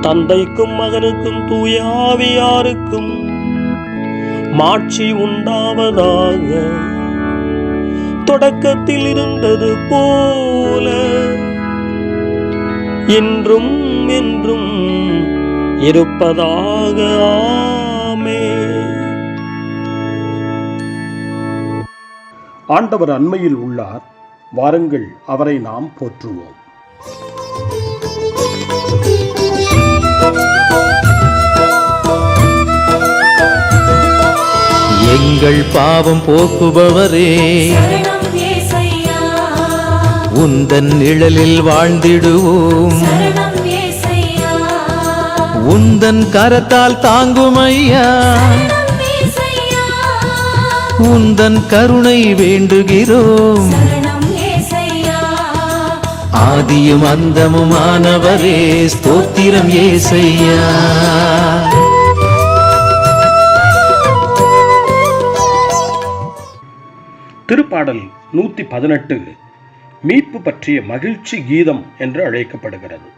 தந்தைக்கும் மகனுக்கும் தூயாவியாருக்கும் மாட்சி உண்டாவதாக. தொடக்கத்தில் இருந்தது போல இன்றும் என்றும் இருப்பதாக. ஆமே. ஆண்டவர் அண்மையில் உள்ளார் வாருங்கள் அவரை நாம் போற்றுவோம். எங்கள் பாவம் போக்குபவரே. உந்தன் நிழலில் வாழ்ந்திடுவோம். உந்தன் கரத்தால் தாங்கும் ஐயா உந்தன் கருணை வேண்டுகிறோம். ஆதியும் அந்தமுமானவரே ஸ்தோத்திரம் ஏசையா. திருப்பாடல் நூத்தி பதினெட்டு மீட்பு பற்றிய மகிழ்ச்சி கீதம் என்று அழைக்கப்படுகிறது.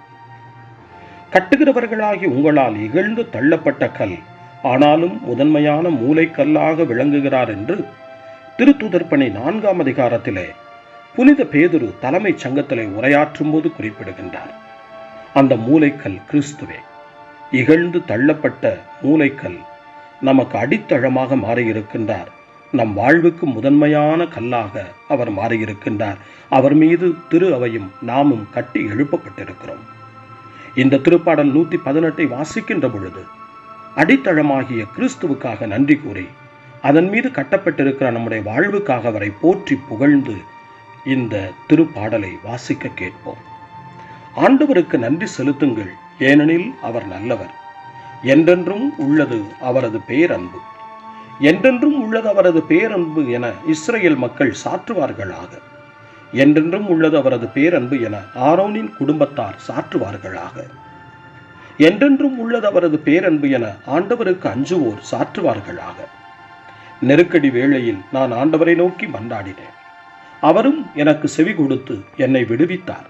கட்டுகிறவர்களாகி உங்களால் இகழ்ந்து தள்ளப்பட்ட கல் ஆனாலும் முதன்மையான மூளைக்கல்லாக விளங்குகிறார் என்று திருத்துதற்பணி நான்காம் அதிகாரத்திலே புனித பேதுரு தலைமைச் சங்கத்திலே உரையாற்றும் போது குறிப்பிடுகின்றார். அந்த மூலைக்கல் கிறிஸ்துவே இகழ்ந்து தள்ளப்பட்ட மூளைக்கல் நமக்கு அடித்தளமாக மாறியிருக்கின்றார். நம் வாழ்வுக்கு முதன்மையான கல்லாக அவர் மாறியிருக்கின்றார். அவர் மீது திரு அவையும் நாமும் கட்டி எழுப்பப்பட்டிருக்கிறோம். இந்த திருப்பாடல் நூற்றி பதினெட்டை வாசிக்கின்ற பொழுது அடித்தளமாகிய கிறிஸ்துவுக்காக நன்றி கூறி அதன் மீது கட்டப்பட்டிருக்கிற நம்முடைய வாழ்வுக்காக அவரை போற்றி புகழ்ந்து இந்த திருப்பாடலை வாசிக்க கேட்போம். ஆண்டவருக்கு நன்றி செலுத்துங்கள். ஏனெனில் அவர் நல்லவர். என்றென்றும் உள்ளது அவரது பேரன்பு. என்றென்றும் உள்ளது அவரது பேரன்பு என இஸ்ரேல் மக்கள் சாற்றுவார்களாக. என்றென்றும் உள்ளது அவரது பேரன்பு என ஆரோனின் குடும்பத்தார் சாற்றுவார்களாக. என்றென்றும் உள்ளது அவரது பேரன்பு என ஆண்டவருக்கு அஞ்சுவோர் சாற்றுவார்களாக. நெருக்கடி வேளையில் நான் ஆண்டவரை நோக்கி மன்றாடினேன். அவரும் எனக்கு செவி கொடுத்து என்னை விடுவித்தார்.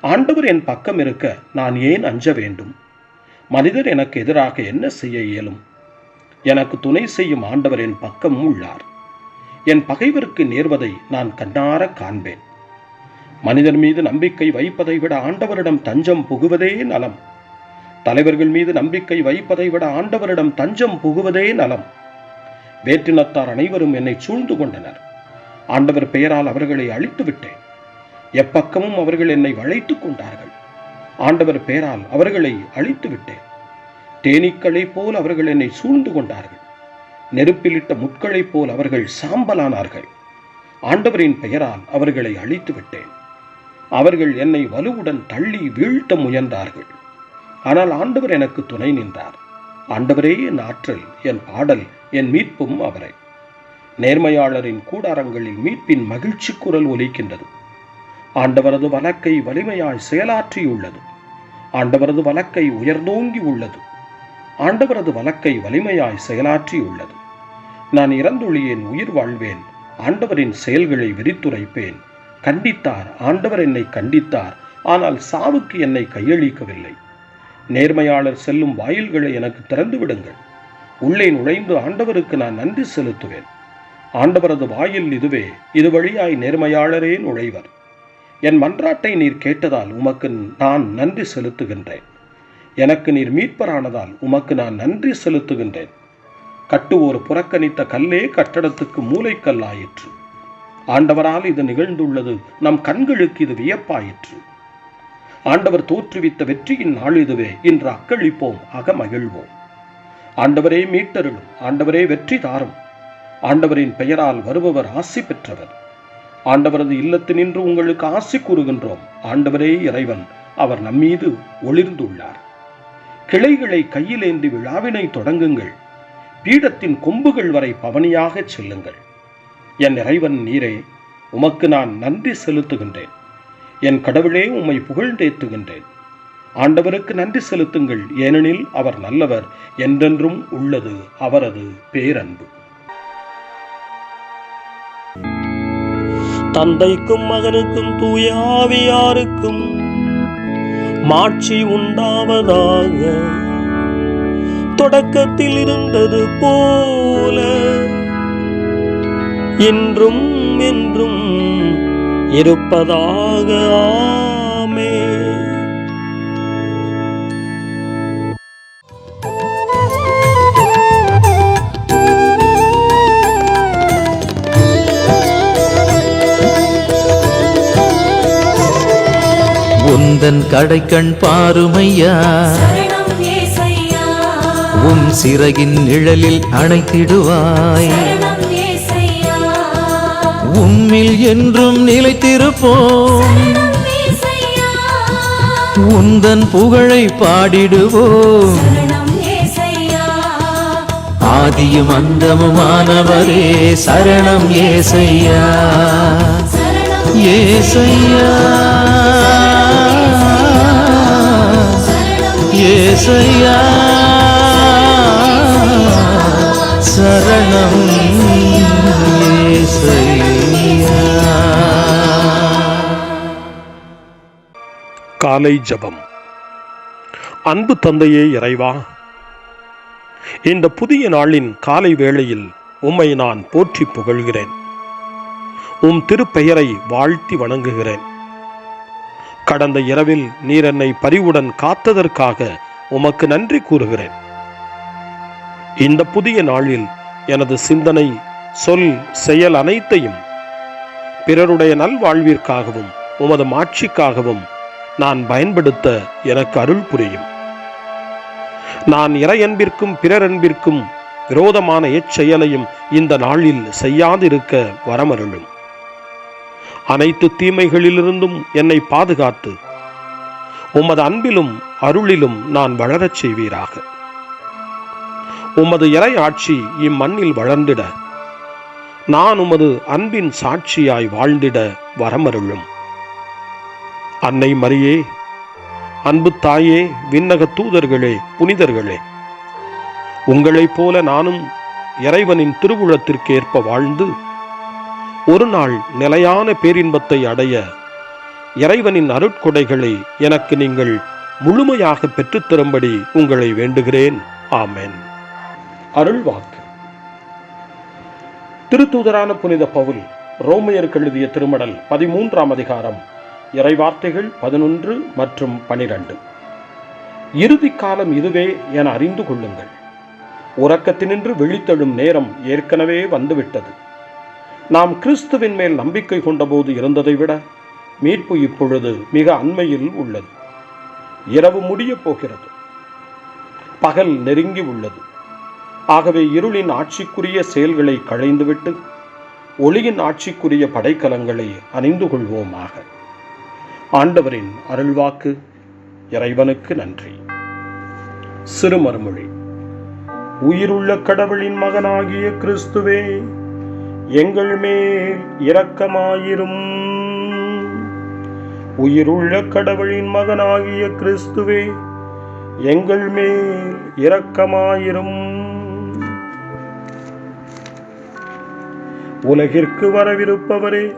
ஆண்டவர் என் பக்கம் இருக்க நான் ஏன் அஞ்ச வேண்டும்? மனிதர் எனக்கு எதிராக என்ன செய்ய இயலும்? எனக்கு துணை செய்யும் ஆண்டவர் என் பக்கம் உள்ளார். என் பகைவருக்கு நேர்வதை நான் கண்ணார காண்பேன். மனிதர் மீது நம்பிக்கை வைப்பதை விட ஆண்டவரிடம் தஞ்சம் புகுவதே நலம். தலைவர்கள் மீது நம்பிக்கை வைப்பதை விட ஆண்டவரிடம் தஞ்சம் புகுவதே நலம். வேற்றினத்தார் அனைவரும் என்னை சூழ்ந்து கொண்டனர். ஆண்டவர் பெயரால் அவர்களை அழித்து விட்டேன் எப்பக்கமும் அவர்கள் என்னை வளைத்துக் கொண்டார்கள். ஆண்டவர் பெயரால் அவர்களை அழித்து விட்டேன் தேனீக்களைப் போல் அவர்கள் என்னை சூழ்ந்து கொண்டார்கள். நெருப்பிலிட்ட முட்களைப் போல் அவர்கள் சாம்பலானார்கள். ஆண்டவரின் பெயரால் அவர்களை அழித்து விட்டேன் அவர்கள் என்னை வலுவுடன் தள்ளி வீழ்த்த முயன்றார்கள். ஆனால் ஆண்டவர் எனக்கு துணை நின்றார். ஆண்டவரே என் ஆற்றல் என் பாடல் என் மீட்பும் அவரை. நேர்மையாளரின் கூடாரங்களில் மீட்பின் மகிழ்ச்சி குரல் ஒலிக்கின்றது. ஆண்டவரது வழக்கை வலிமையால் செயலாற்றியுள்ளது. ஆண்டவரது வழக்கை உயர்ந்தோங்கி உள்ளது. ஆண்டவரது வழக்கை வலிமையாய் செயலாற்றியுள்ளது. நான் இறந்தொழியேன் உயிர் வாழ்வேன் ஆண்டவரின் செயல்களை விரித்துரைப்பேன். கண்டித்தார் ஆண்டவர் என்னை கண்டித்தார் ஆனால் சாவுக்கு என்னை கையளிக்கவில்லை. நேர்மையாளர் செல்லும் வாயில்களை எனக்கு திறந்து விடுங்கள் உள்ளே நுழைந்து ஆண்டவருக்கு நான் நன்றி செலுத்துவேன். ஆண்டவரது வாயில் இதுவே இது வழியாய் நேர்மையாளரே நுழைவர். என் மன்றாட்டை நீர் கேட்டதால் உமக்கு நான் நன்றி செலுத்துகின்றேன். எனக்கு நீர் மீட்பரானதால் உமக்கு நான் நன்றி செலுத்துகின்றேன். கட்டுவோர் புறக்கணித்த கல்லே கட்டடத்துக்கு மூளைக்கல்லாயிற்று ஆண்டவரால் இது நிகழ்ந்துள்ளது நம் கண்களுக்கு இது வியப்பாயிற்று. ஆண்டவர் தோற்றுவித்த வெற்றியின் நாள் இதுவே இன்று அக்களிப்போம் அகமகிழ்வோம். ஆண்டவரே மீட்டருளும் ஆண்டவரே வெற்றி தாரும். ஆண்டவரின் பெயரால் வருபவர் ஆசி பெற்றவர். ஆண்டவரது இல்லத்தினின்று உங்களுக்கு ஆசி கூறுகின்றோம். ஆண்டவரே இறைவன் அவர் நம்மீது ஒளிர்ந்துள்ளார். கிளைகளை கையிலேந்தி விழாவினை தொடங்குங்கள். பீடத்தின் கொம்புகள் வரை பவனியாகச் செல்லுங்கள். என் இறைவன் நீரே உமக்கு நான் நன்றி செலுத்துகின்றேன். என் கடவுளே உம்மை புகழ்ந்தேத்துகின்றேன் ஆண்டவருக்கு நன்றி செலுத்துங்கள் ஏனெனில் அவர் நல்லவர் என்றென்றும் உள்ளது அவரது பேரன்பு. தந்தைக்கும் மகனுக்கும் தூயாவியாருக்கும் மாட்சி உண்டாவதாக. தொடக்கத்தில் இருந்தது போல. என்றும் என்றும் இருப்பதாக உந்தன் கடைக்கண் பாருமையா? உம் சிறகின் நிழலில் அணைத்திடுவாய். உம்மில் என்றும் நிலைத்திருப்போம். உந்தன் புகழை பாடிடுவோம். ஆதியும் அந்தமுமானவரே சரணம் ஏசையா. ஏசையா. ஏசையா சரணம் காலை ஜபம். அன்பு தந்தையே இறைவா இந்த புதிய நாளின் காலை வேளையில் உம்மை நான் போற்றி புகழ்கிறேன். உம் திருப்பெயரை வாழ்த்தி வணங்குகிறேன். கடந்த இரவில் நீர் என்னை பரிவுடன் காத்ததற்காக உமக்கு நன்றி கூறுகிறேன். இந்த புதிய நாளில் எனது சிந்தனை சொல் செயல் அனைத்தையும் பிறருடைய நல்வாழ்விற்காகவும் உமது மாட்சிக்காகவும் நான் பயன்படுத்த எனக்கு அருள் புரியும். நான் இறையன்பிற்கும் பிறரன்பிற்கும் விரோதமான எச்செயலையும் இந்த நாளில் செய்யாதிருக்க வரமருளும். அனைத்து தீமைகளிலிருந்தும் என்னை பாதுகாத்து உமது அன்பிலும் அருளிலும் நான் வளரச் செய்வீராக. உமது இறை ஆட்சி இம்மண்ணில் வளர்ந்திட நான் உமது அன்பின் சாட்சியாய் வாழ்ந்திட வரமருளும். அன்னை மரியே அன்பு தாயே விண்ணக தூதர்களே புனிதர்களே உங்களைப் போல நானும் இறைவனின் திருவுளத்திற்கேற்ப வாழ்ந்து ஒரு நாள் நிலையான பேரின்பத்தை அடைய இறைவனின் அருட்கொடைகளை எனக்கு நீங்கள் முழுமையாக பெற்றுத்தரும்படி உங்களை வேண்டுகிறேன். ஆமேன். அருள்வாக்கு திருத்தூதரான புனித பவுல் ரோமையருக்கு எழுதிய திருமடல் பதிமூன்றாம் அதிகாரம் இறைவார்த்தைகள் பதினொன்று மற்றும் பனிரெண்டு. இறுதி காலம் இதுவே என அறிந்து கொள்ளுங்கள். உறக்கத்தினின்று விழித்தெழும் நேரம் ஏற்கனவே வந்துவிட்டது. நாம் கிறிஸ்துவின் மேல் நம்பிக்கை கொண்டபோது இருந்ததை விட மீட்பு இப்பொழுது மிக அண்மையில் உள்ளது. இரவு முடியப் போகிறது. பகல் நெருங்கி உள்ளது. ஆகவே இருளின் ஆட்சிக்குரிய செயல்களை களைந்துவிட்டு ஒளியின் ஆட்சிக்குரிய படைக்கலங்களை அணிந்து கொள்வோமாக. ஆண்டவரின் அருள்வாக்கு இறைவனுக்கு நன்றி. சிறுமறுமொழி. உயிருள்ள கடவுளின் மகனாகிய கிறிஸ்துவே எங்கள் மேல் இரக்கமாயிரும். உயிருள்ள கடவுளின் மகனாகிய கிறிஸ்துவே எங்கள் மேல் இரக்கமாயிரும். உலகிற்கு வரவிருப்பவரே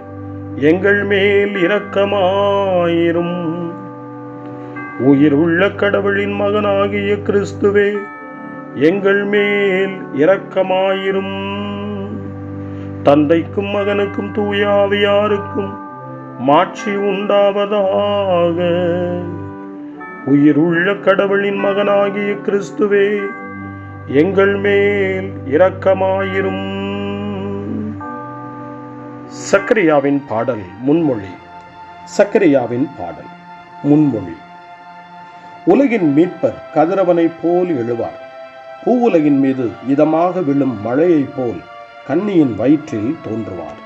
எங்கள் மேல் இரக்கமாயிரும். உயிருள்ள கடவுளின் மகனாகிய கிறிஸ்துவே எங்கள் மேல் இரக்கமாயிரும். தந்தைக்கும் மகனுக்கும் தூயாவியாருக்கும் மாட்சி உண்டாவதாக. உயிருள்ள கடவுளின் மகனாகிய கிறிஸ்துவே எங்கள் மேல் இரக்கமாயிரும். சக்கரியாவின் பாடல் முன்மொழி. சக்கரியாவின் பாடல் முன்மொழி. உலகின் மீட்பர் கதிரவனைப் போல் எழுவார். பூவுலகின் மீது இதமாக விழும் மழையைப் போல் கன்னியின் வயிற்றில் தோன்றுவார்.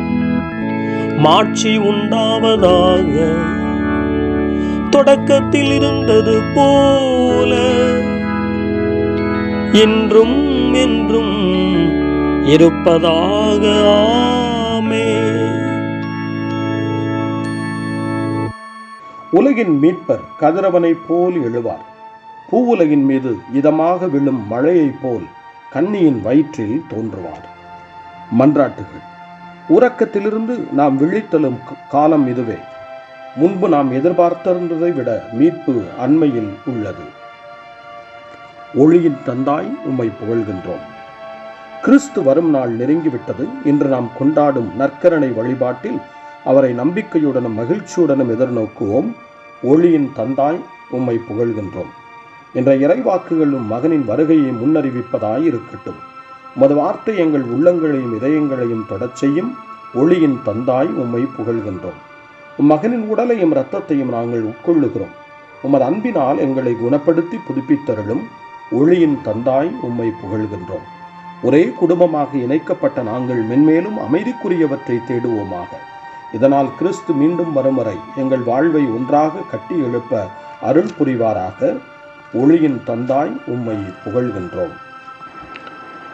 மாட்சி உண்டாவதாக. தொடக்கத்தில் இருந்தது போல என்றும் என்றும் இருப்பதாக. ஆமே உலகின் மீட்பர் கதிரவனைப் போல் எழுவார். பூவுலகின் மீது இதமாக விழும் மழையைப் போல் கன்னியின் வயிற்றில் தோன்றுவார். மன்றாட்டுகள். உறக்கத்திலிருந்து நாம் விழித்தலும் காலம் இதுவே. முன்பு நாம் எதிர்பார்த்திருந்ததை விட மீட்பு அண்மையில் உள்ளது. ஒளியின் தந்தாய் உம்மை புகழ்கின்றோம். கிறிஸ்து வரும் நாள் நெருங்கிவிட்டது. இன்று நாம் கொண்டாடும் நற்கரணை வழிபாட்டில் அவரை நம்பிக்கையுடனும் மகிழ்ச்சியுடனும் எதிர்நோக்குவோம். ஒளியின் தந்தாய் உம்மை புகழ்கின்றோம். என்ற இறைவாக்குகளும் மகனின் வருகையை முன்னறிவிப்பதாய் இருக்கட்டும் உமது வார்த்தை எங்கள் உள்ளங்களையும் இதயங்களையும் தொடச் செய்யும் ஒளியின் தந்தாய் உம்மை புகழ்கின்றோம். உம் மகனின் உடலையும் இரத்தத்தையும் நாங்கள் உட்கொள்ளுகிறோம். உமது அன்பினால் எங்களை குணப்படுத்தி புதுப்பித்தருளும் ஒளியின் தந்தாய் உம்மை புகழ்கின்றோம். ஒரே குடும்பமாக இணைக்கப்பட்ட நாங்கள் மென்மேலும் அமைதிக்குரியவற்றை தேடுவோமாக. இதனால் கிறிஸ்து மீண்டும் வரும் வரை எங்கள் வாழ்வை ஒன்றாக கட்டி எழுப்ப அருள் புரிவாராக. ஒளியின் தந்தாய் உம்மை புகழ்கின்றோம்.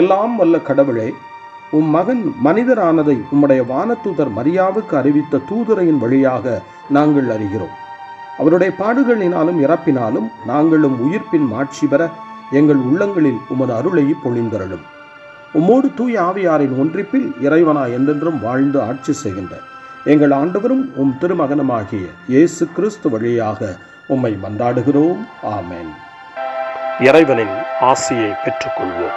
எல்லாம் வல்ல கடவுளே உம் மகன் மனிதரானதை உம்முடைய வானத்தூதர் மரியாவுக்கு அறிவித்த தூதுரையின் வழியாக நாங்கள் அறிகிறோம். அவருடைய பாடுகளினாலும் இறப்பினாலும் நாங்களும் உயிர்ப்பின் மாட்சி பெற எங்கள் உள்ளங்களில் உமது அருளை பொழிந்தருளும். உம்மோடு தூய ஆவியாரின் ஒன்றிப்பில் இறைவனா என்றென்றும் வாழ்ந்து ஆட்சி செய்கின்ற எங்கள் ஆண்டவரும் உம் திருமகனுமாகிய இயேசு கிறிஸ்து வழியாக உம்மை மன்றாடுகிறோம். ஆமேன். இறைவனின் ஆசியை பெற்றுக்கொள்வோம்.